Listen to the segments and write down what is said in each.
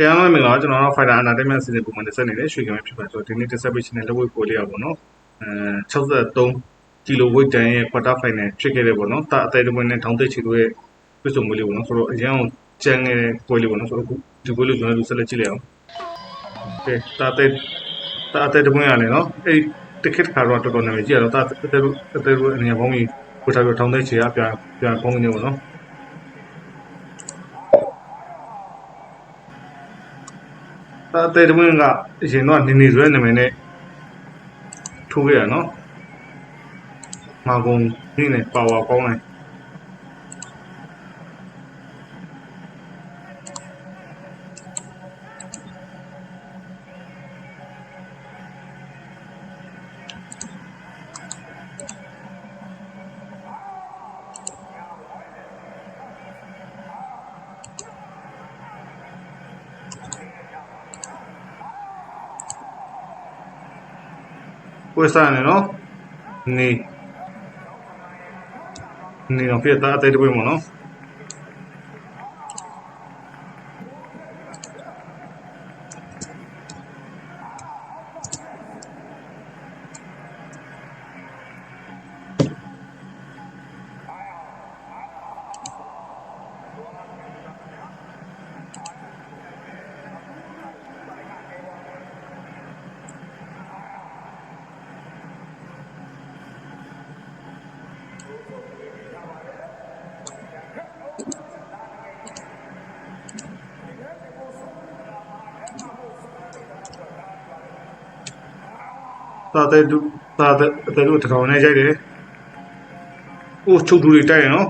တရားမမင်္ဂလာကျွန်တော်တို့ Fighter Entertainment စီစဉ်ပုံမှန်တက်ဆက်နေတဲ့ရွှေကမဲဖြစ်ပါဆိုတော့ဒီနေ့တက်ဆက်ပေးခြင်းတဲ့လက်ဝဲကိုလေးရပါတော့အဲ63ကီလိုဝိတ်တန်ရဲ့ quarter final ဖြစ်ခဲ့တယ်ပေါ့နော်တာအသေးတပွင့်နဲ့ထောင်သိချီတို့ရဲ့ပြည့်စုံမှုလေးပေါ့နော်ဆိုတော့အရင်အောင်ကြမ်းခဲ့တဲ့ပွဲလေးပေါ့နော်ဆိုတော့အခုဒီပွဲလေးကျွန်တော်တို့ဆက်လက်ကြည့်လိုက်အောင်ကဲတာအသေးတာအသေးတပွင့်ရလေနော်အဲ့တခက်ခါတော့တော်တော်နာမည်ကြည့်ရတော့တာအသေးအသေးအနေနဲ့ဘောင်းကြီးကိုထားပြီးထောင်သိချီကပြန်ပြန်ပေါင်းနေပေါ့နော် အသေးတမင်းကအရင်တော့နေနေဆိုတဲ့နာမည်နဲ့ထိုးခဲ့ရနော်မာကုံဒီနဲ့ပါဝါကောင်းလိုက် ပွဲစားနေနော်နေနေတော့ပြတာ သေးတပွင့်မနော်သာတဲ့ဒုသာတဲ့တဲ့တို့ထောင်နေကြတယ်။အိုးချုပ်သူတွေတိုက်ရနော်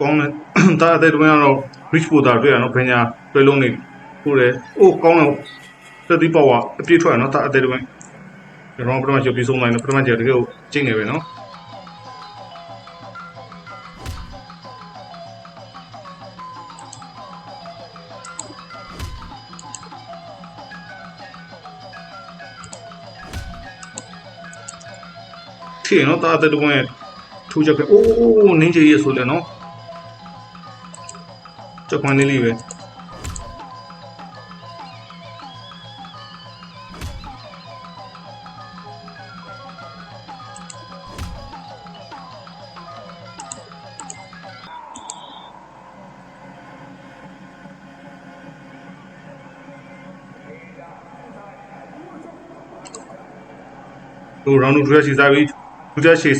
ကောင်းတယ်ဒါအသေးတပွင့်ကတော့ reach ပို့တာတွေ့ရနော်ဘယ်ညာတွေ့လုံးနေပို့တယ်။အိုးကောင်းတယ်သက်ဒီပေါ့ကအပြည့်ထွက်ရနော်ဒါအသေးတပွင့်ကျွန်တော်ပထမချုပ်ပြီးဆုံးလိုက်တယ်ပထမကျတကယ်ကိုကျင့်နေပဲနော်ထည့်နော်ဒါအသေးတပွင့်ထူးချက်ကအိုးနင်းကြီးရဆိုလဲနော် ချက်ခွန်းလေးလေးပဲဟို round 2ထူရချီစားပြီးထူရချီ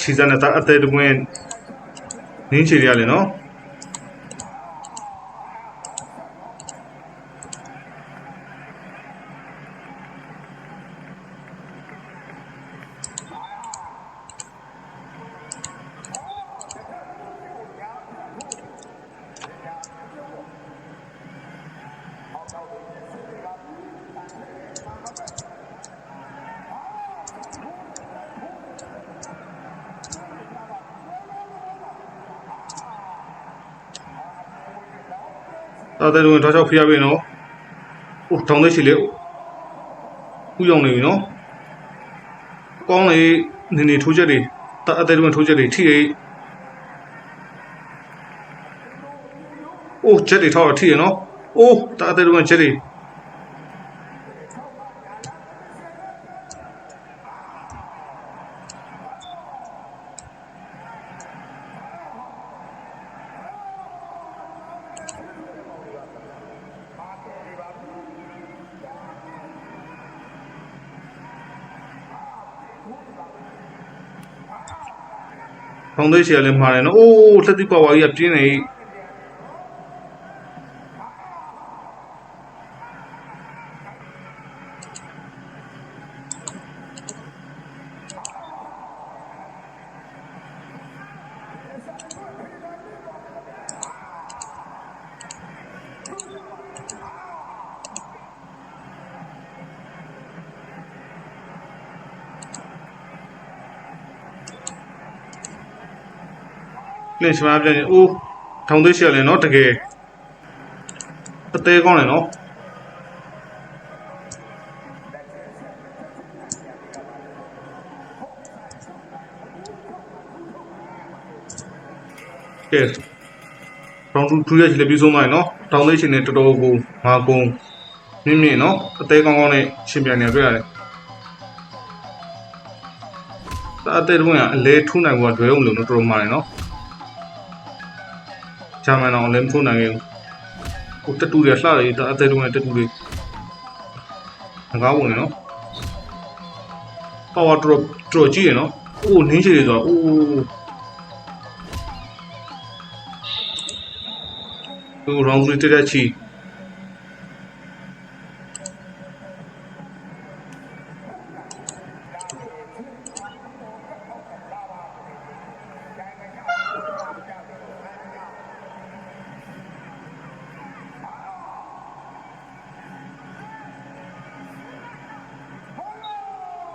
ချီစားနေတာအသေးတပွင့်နင်းချီရလေနော် တာတဲ့လုံးထောက်ချောက်ဖျားပြီနော်။အိုးထောင်သေးချီလေ။ဥယောင်နေပြီနော်။ကောင်းလေနေနေထိုးချက်တွေတာအတဲ့လုံးထိုးချက်တွေထိရိအိုးချက်တွေထောက်တော့ထိရနော်။အိုးတာအတဲ့လုံးချက်တွေ ထောင်သေးချီကလည်းမှားတယ်နော်။အိုးလက်တိပါဝါကြီးကပြင်းနေ လင့်ချမာပြန်ရင်အိုးထောင်သွေးရှိရလဲနော်တကယ်အသေးကောင်းတယ်နော်ကဲရောင်းထူးရချီလည်းပြီးဆုံးသွားပြီနော်တောင်းသေးရှင်နဲ့တော်တော်ကိုငါကုန်းမြင့်မြင့်နော်အသေးကောင်းကောင်းနဲ့ရှင်ပြန်နေတွေ့ရတယ်အသေးတုံးကအလဲထူးနိုင်ဖို့ကဒွဲအောင်လို့တော်တော်မှတယ်နော် ဂျာမန်အောင်လည်းမထူးနိုင်ဘူးဟိုတက်တူတွေလှတယ်အသေးတုံးနဲ့တက်တူတွေငကားဝင်နော်ပါဝါတော်တော်ကြီးရနော်အိုးနင်းချေတွေဆိုတော့အိုးသူ wrong လေးတက်တက်ချီ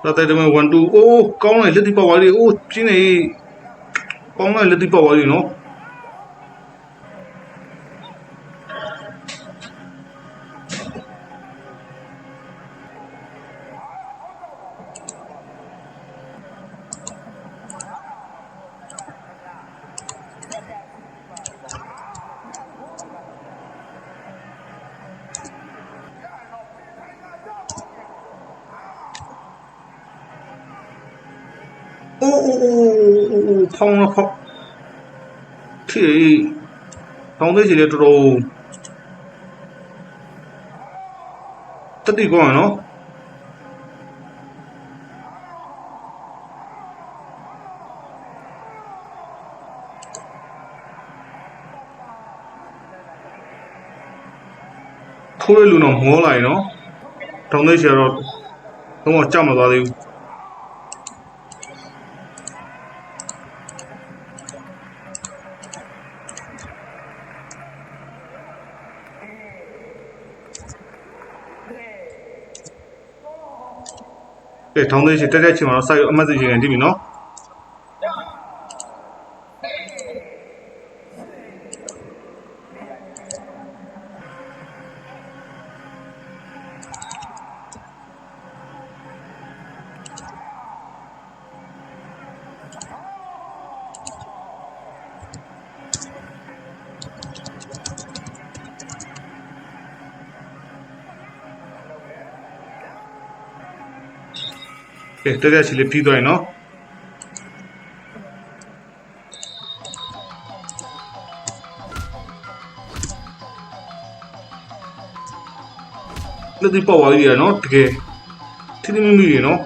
တော့တဲ့မဲ့1 2အိုးကောင်းလိုက်လက်တိပေါက်သွားပြီအိုးပြင်းနေကောင်းလိုက်လက်တိပေါက်သွားပြီနော် ဖောင်းတော့ဖောင်းထီဖောင်းသေးချင်တယ်တော်တော်တတိကောင်းရနော်ထိုးရလူတော့မောလိုက်နော်တောင်းသေးချင်တော့တော့ကြောက်မသွားသေးဘူး ကဲထောင်းသေးချင်တက်တက်ချင်မှာတော့စိုက်အမှတ်စီချင်ကန်ကြည့်ပြီနော် ကဲတက်တက်ချင်လေးပြီးသွားရင်နော်လက်ဒီပေါ့ပါကြီးရနော်တကယ်ထိထိမိမိရနော်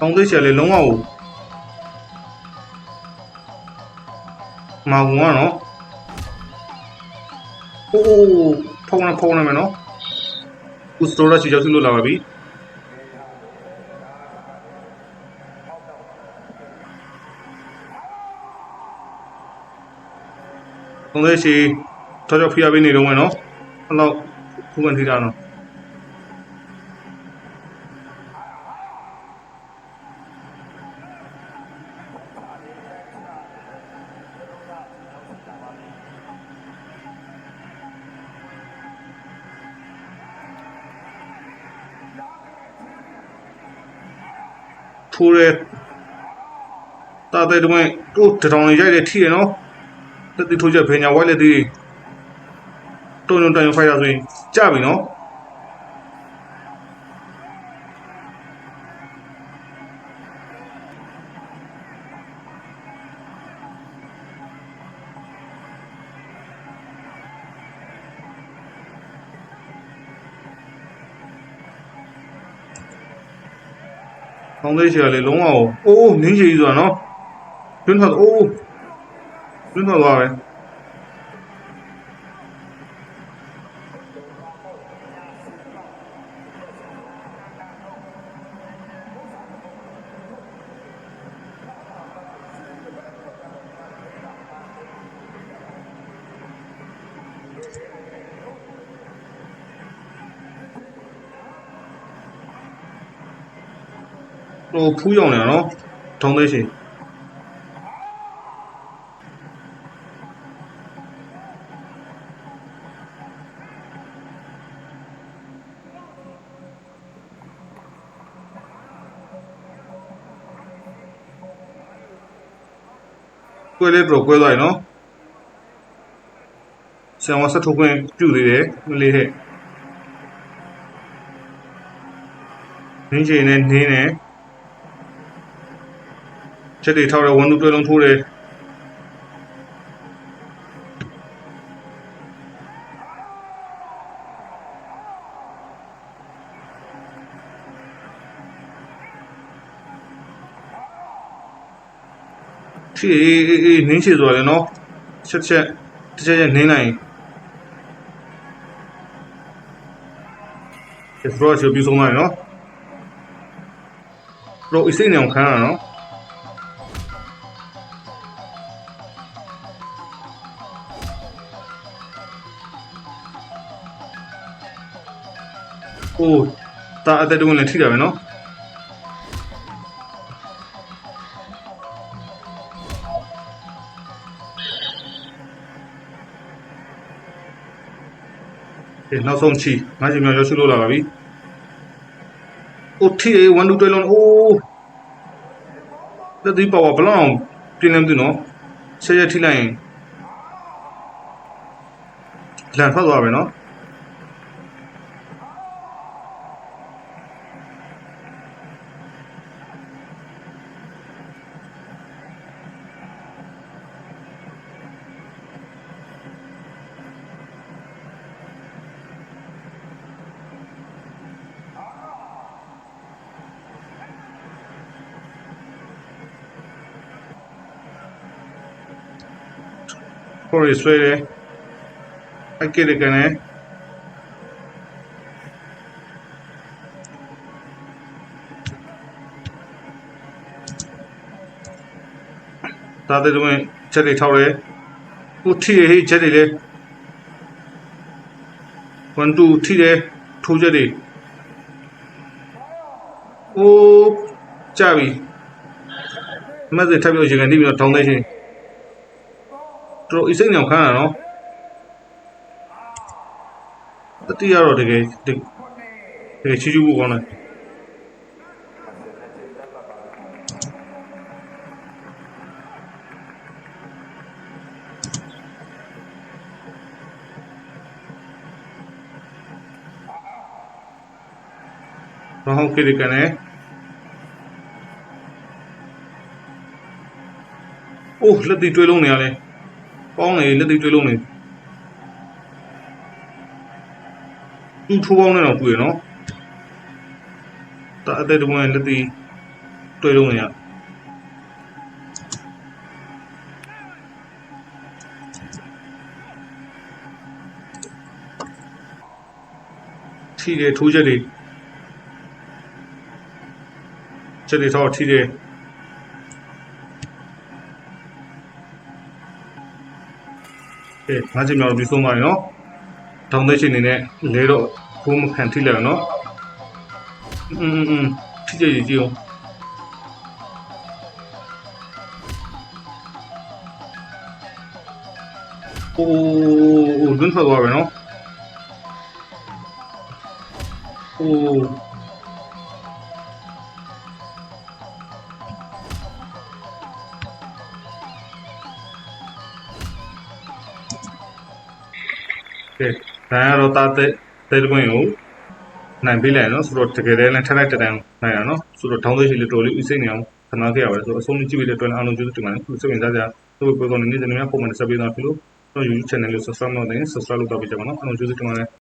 တောင်းသေးချင်လေးလုံးဝမာဝင်နော် โอ้ဖုန်းနဲ့ဖုန်းနဲ့မယ်နော်ခုစတိုရချီရောက်စုလို့လာပါပြီသုံးသေးချီထောက်ချောက်ဖိအားပေးနေတော့မယ်နော်အဲ့တော့ခုမှထိတာနော် ထိုးရဲတာတဲ့တမန်တို့တထောင်ရိုက်တယ်ထိရနော်တက်တီထိုးချက်ဖင်ညာဝိုက်လက်သေးတုံတုံတိုင်ဖိုင်ရဆိုရင်ကြပြီနော်။ ခေါင်းသေးချေကလေလုံးဝအိုးနင်းချေကြီးဆိုတာနော်တွင်းထွက်အိုးတွင်းထွက်သွားပဲ ဟိုဖူးရောင်နေနော်ထုံးသေးရှင်ကွဲလေးတော့ကွဲသွားပြီနော်ဆံဝါဆက်ထုတ်ခွင့်ပြုသေးတယ်မလေးဟဲ့နင်းချင်နဲ့နင်းနဲ့ ချက်တွေထောက်တယ်ဝန်တူတွဲလုံးထိုးတယ်ဖြေးအေးအေးအေးနင်းချေသွားတယ်နော်ချက်ချက်တစ်ချက်ချက်နင်းလိုက်ဒီဖရော့ချပြီးဆုံးသွားတယ်နော်တော့အစိမ့်နေအောင်ခံရတာနော် အိုးတာအသက်တုံးလည်းထိတာပဲနော်ဒီနောက်ဆုံးချီငါချင်မြော်ရွှေလို့လာပါပြီ။အိုထိ1 2 3လုံးအိုးတက်ဒီပါဝါဘလောင်းပြင်းနေတယ်နော်။ဆက်ရထိလိုက်ရင်လန်ဖတ်သွားပဲနော်။ for Israel hay que detener ။ဒါတွေတော့ချက်တွေထောက်တယ်။ဟိုထိရဟိချက်တွေလေ။ဝန်တူထိတယ်ထိုးချက်တွေ။အိုးကြပြီ။မက်ဆေ့ထပ်ပြီးရင်ကနေပြီးတော့ထောင်းသိချင်း တော်တော်အစိမ့်အောင်ခန်းရနော်တတိယတော့တကယ်တကယ်ချီချူဖို့ကောင်းတယ်ဘာဟုတ်ကိရကနေအိုးလက်တီတွေးလုံးနေရလဲ ပေါင်းနေလက်သိတွေးလုံးနေသူ့ထိုးပေါင်းနေတော့တွေ့ရနော်တာအတဲ့တဝင်လက်သိတွေးလုံးနေရထီတယ်ထိုးချက်တွေချက်တွေတော့ထီတယ် ကဲငါးချက်မြောက်ပြီးဆုံးသွားပြီနော်တောင်းသိချင်းနေနဲ့လဲတော့ဘိုးမခံထိလိုက်နော်อืมอืมထိကြည့်ကြည့်အောင်โอ้โอ้လွန်းထွက်သွားပြီနော်โอ้ ကဲဒါကတော့တာတဲ့တဲ့ကွင်းကိုနိုင်ပေးလိုက်နော်ဆိုတော့တကယ်တည်းလည်းထက်လိုက်တတန်းနိုင်ရနော်ဆိုတော့ထောင်းသိရှိလေးတော်လေးဥစိတ်နေအောင်ခဏခဲ့ရပါတယ်ဆိုတော့အဆုံးကြည့်ပြီးတဲ့အတွက်အားလုံးကျေးဇူးတင်ပါတယ်ခုစိတ်ဝင်စားကြသူ့ကိုပြောတော့နေ့စဉ်များပုံမှန်ဆက်ပေးသွားပြီလို့ကျွန်တော် YouTube channel ကို subscribe လုပ်နေ subscribe လုပ်တော့ပြကြပါနော်အားလုံးကျေးဇူးတင်ပါတယ်